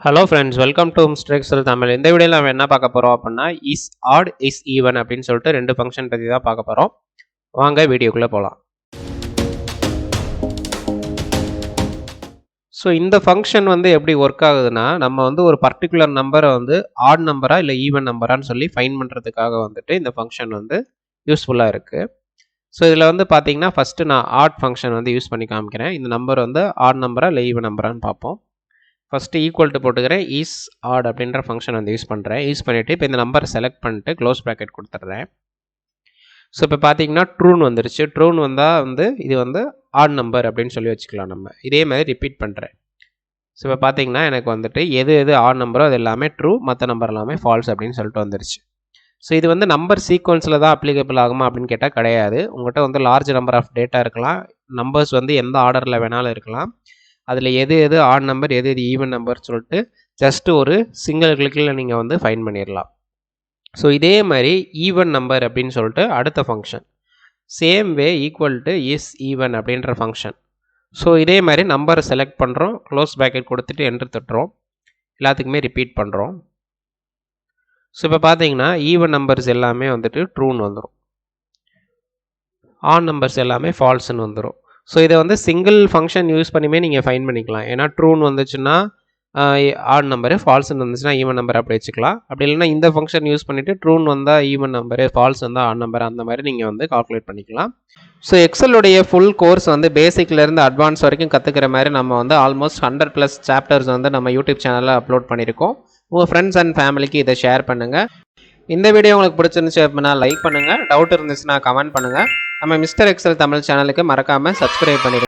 Hello friends welcome to ஸ்ட்ரெக்ஸல் தமிழ் இந்த வீடியோவில் நம்ம என்ன பார்க்க போகிறோம் அப்படின்னா இஸ் ஆட் இஸ் ஈவன் அப்படின்னு சொல்லிட்டு ரெண்டு ஃபங்க்ஷன் பற்றி தான் பார்க்க போகிறோம் வாங்க வீடியோக்குள்ளே போகலாம் ஸோ இந்த ஃபங்க்ஷன் வந்து எப்படி ஒர்க் ஆகுதுன்னா நம்ம வந்து ஒரு பர்டிகுலர் நம்பரை வந்து ஆட் நம்பரா இல்லை ஈவன் நம்பரான்னு சொல்லி ஃபைன் பண்ணுறதுக்காக வந்துட்டு இந்த ஃபங்க்ஷன் வந்து யூஸ்ஃபுல்லாக இருக்குது ஸோ இதில் வந்து பார்த்தீங்கன்னா ஃபஸ்ட்டு நான் ஆட் ஃபங்க்ஷன் வந்து யூஸ் பண்ணி காமிக்கிறேன். இந்த நம்பர் வந்து ஆட் நம்பரா இல்லை ஈவன் நம்பரான்னு பார்ப்போம். ஃபஸ்ட்டு ஈக்குவல் டு போட்டுக்கிறேன். ஈஸ் ஆட் அப்படின்ற ஃபங்க்ஷன் வந்து யூஸ் பண்ணுறேன் யூஸ் பண்ணிவிட்டு இப்போ இந்த நம்பரை செலக்ட் பண்ணிட்டு க்ளோஸ் ப்ராக்கெட் கொடுத்துட்றேன். ஸோ இப்போ பார்த்தீங்கன்னா ட்ரூன் வந்துருச்சு. ட்ரூன் வந்தால் வந்து இது வந்து ஆட் நம்பர் அப்படின்னு சொல்லி வச்சுக்கலாம் நம்ம. இதே மாதிரி ரிப்பீட் பண்ணுறேன் ஸோ இப்போ பார்த்தீங்கன்னா எனக்கு வந்துட்டு எது எது ஆட் நம்பரோ அது எல்லாமே ட்ரூ மற்ற நம்பர் எல்லாமே ஃபால்ஸ் அப்படின்னு சொல்லிட்டு வந்துருச்சு. ஸோ இது வந்து நம்பர் சீக்வன்ஸில் தான் அப்ளிகபிள் ஆகுமா அப்படின்னு கேட்டால் கிடையாது. உங்கள்கிட்ட வந்து லார்ஜ் நம்பர் ஆஃப் டேட்டா இருக்கலாம். நம்பர்ஸ் வந்து எந்த ஆர்டரில் வேணாலும் இருக்கலாம். அதில் எது எது ஆட் நம்பர் எது எது ஈவன் நம்பர் சொல்லிட்டு ஜஸ்ட் ஒரு சிங்கிள் கிளிக்கில் நீங்கள் வந்து ஃபைன் பண்ணிடலாம் ஸோ இதே மாதிரி ஈவன் நம்பர் அப்படின்னு சொல்லிட்டு அடுத்த function same way equal to is even அப்படின்ற ஃபங்க்ஷன் ஸோ இதே மாதிரி நம்பரை செலக்ட் பண்ணுறோம் க்ளோஸ் பேக்கெட் கொடுத்துட்டு என்ட்ரு தட்டுறோம் எல்லாத்துக்குமே ரிப்பீட் பண்ணுறோம் ஸோ இப்போ பார்த்தீங்கன்னா ஈவன் நம்பர்ஸ் எல்லாமே வந்துட்டு ட்ரூன்னு வந்துடும் ஆன் நம்பர்ஸ் எல்லாமே ஃபால்ஸ்ன்னு வந்துடும் ஸோ இதை வந்து சிங்கிள் ஃபங்க்ஷன் யூஸ் பண்ணியுமே நீங்கள் ஃபைன் பண்ணிக்கலாம். ஏன்னா ட்ரூன்னு வந்துச்சுன்னா ஆட் நம்பரு ஃபால்ஸ்னு வந்துச்சுன்னா ஈவன் நம்பர் அப்படி வச்சுக்கலாம். அப்படி இல்லைன்னா இந்த ஃபங்க்ஷன் யூஸ் பண்ணிவிட்டு ட்ரூன் வந்தால் ஈவன் நம்பரு ஃபால்ஸ் வந்தால் ஆட் நம்பர் அந்த மாதிரி நீங்கள் வந்து கால்குலேட் பண்ணிக்கலாம். ஸோ எக்ஸலுடைய ஃபுல் கோர்ஸ் வந்து பேசிக்லேருந்து அட்வான்ஸ் வரைக்கும் கற்றுக்கிற மாதிரி நம்ம வந்து ஆல்மோஸ்ட் ஹண்ட்ரட் ப்ளஸ் சாப்டர்ஸ் வந்து நம்ம யூடியூப் சேனலில் அப்லோட் பண்ணியிருக்கோம். உங்கள் ஃப்ரெண்ட்ஸ் அண்ட் ஃபேமிலிக்கு இதை ஷேர் பண்ணுங்கள் இந்த வீடியோ உங்களுக்கு பிடிச்சிருந்துச்சு அப்படின்னா லைக் பண்ணுங்கள் டவுட் இருந்துச்சுன்னா கமெண்ட் பண்ணுங்கள் நம்ம மிஸ்டர் எக்ஸல் தமிழ் சேனலுக்கு மறக்காமல் சப்ஸ்கிரைப் பண்ணிடுங்க.